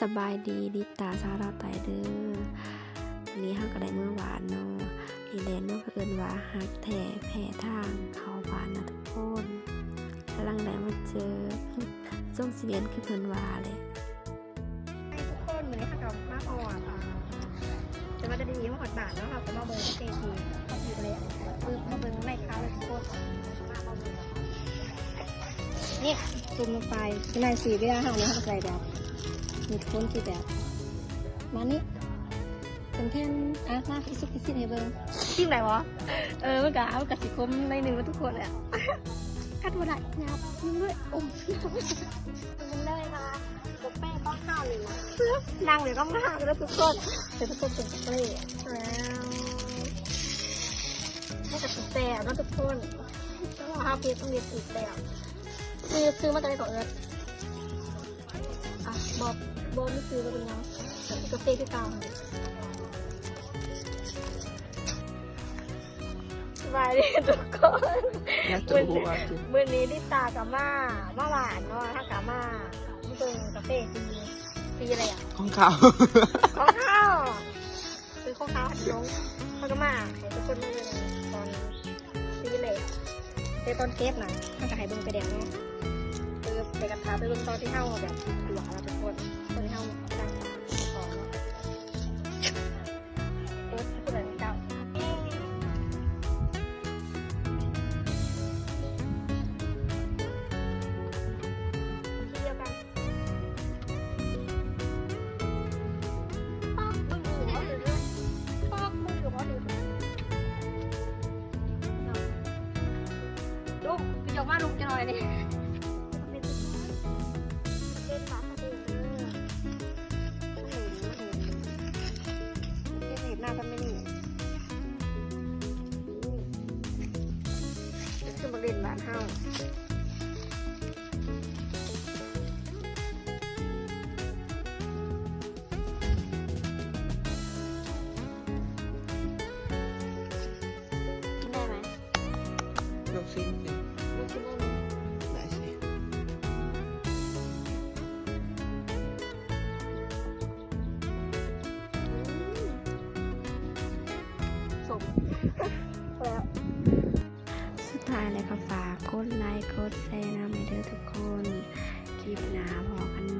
สบายดีดิตาสาราไตเด้อวันนี้ห้าก็ได้เมื่อวานเนาะนี่และเนาะเพื่อนว่าหักแท้แผ่ทางเขาบานนะทุกคนกำลังได้มาเจอส่งเสียนคือเพิ่นว่าเลยทุกคนเหมือนค่ะกับมาพอดอ่าจะมาจะดีมาหอดบาทแล้วค่ะก็มาเบิร์เตทีอยู่เลยปึ๊บมาเบิร์ไม่ค้าเลยทุกคนนี่จุ่มลงไปข้างในสีเรียห่างนี้เขาใส่แบบ มีคนที่แบบมานี่เป็นแท่นอะมาพิซิพิซิให้เบิ้งจิ้มไหนวะเออมันกะเอากะสิคมในหนึ่งมาทุกคนเลยอะกัดหัวไหล่ยับยิ้มด้วยอมมันเลยมาบุฟเฟ่ต้องข้าวเลยนะนั่งเลยก็มาแล้วทุกคนเดี๋ยวทุกคนเป็นบุฟเฟ่แล้วไม่กับสุดแต่แล้วทุกคนต้องรอห้าปีต้องเรียนสุดแต่ซื้อซื้อมาจากไหนก่อนเอิร์ธอะบอก บอกไม่ซื้อแล้วเป็นยังบุฟเฟ่ที่เก่าสบายดีทุกคนน่าจะรู้ว่าคือมื่อนี้ลิตากับมามาหวานเนาะถ้ากับมาไม่เป็นกาแฟตีตีอะไรอะของเขาข้าวข้าวซื้อข้าวข้าวหัดลงเขาก็มาให้ทุกคนมาเลยตอนตีเลยแต่ตอนเทปน่ะถ้ากับให้เบิ่งไปแดงเนาะเออไปกระทาไปเบิ่งตอนที่เฮาแบบหลวงแล้วทุกคน ลุงไปยกมาลุงจะนอยนี่เป็นหมาเขาเองเออหนูหนูเห็นหน้ากันไม่นี่จะขึ้นมาเล่นบ้านเฮากินได้ไหมลูกชิ้นสิลู กกินได้ไหมได้สิสมแล้วสุดท้ายเลยค่ะฝากกดไลค์กดแชร์นะไม่เด้อทุกคน คลิปหนาพอกันไหม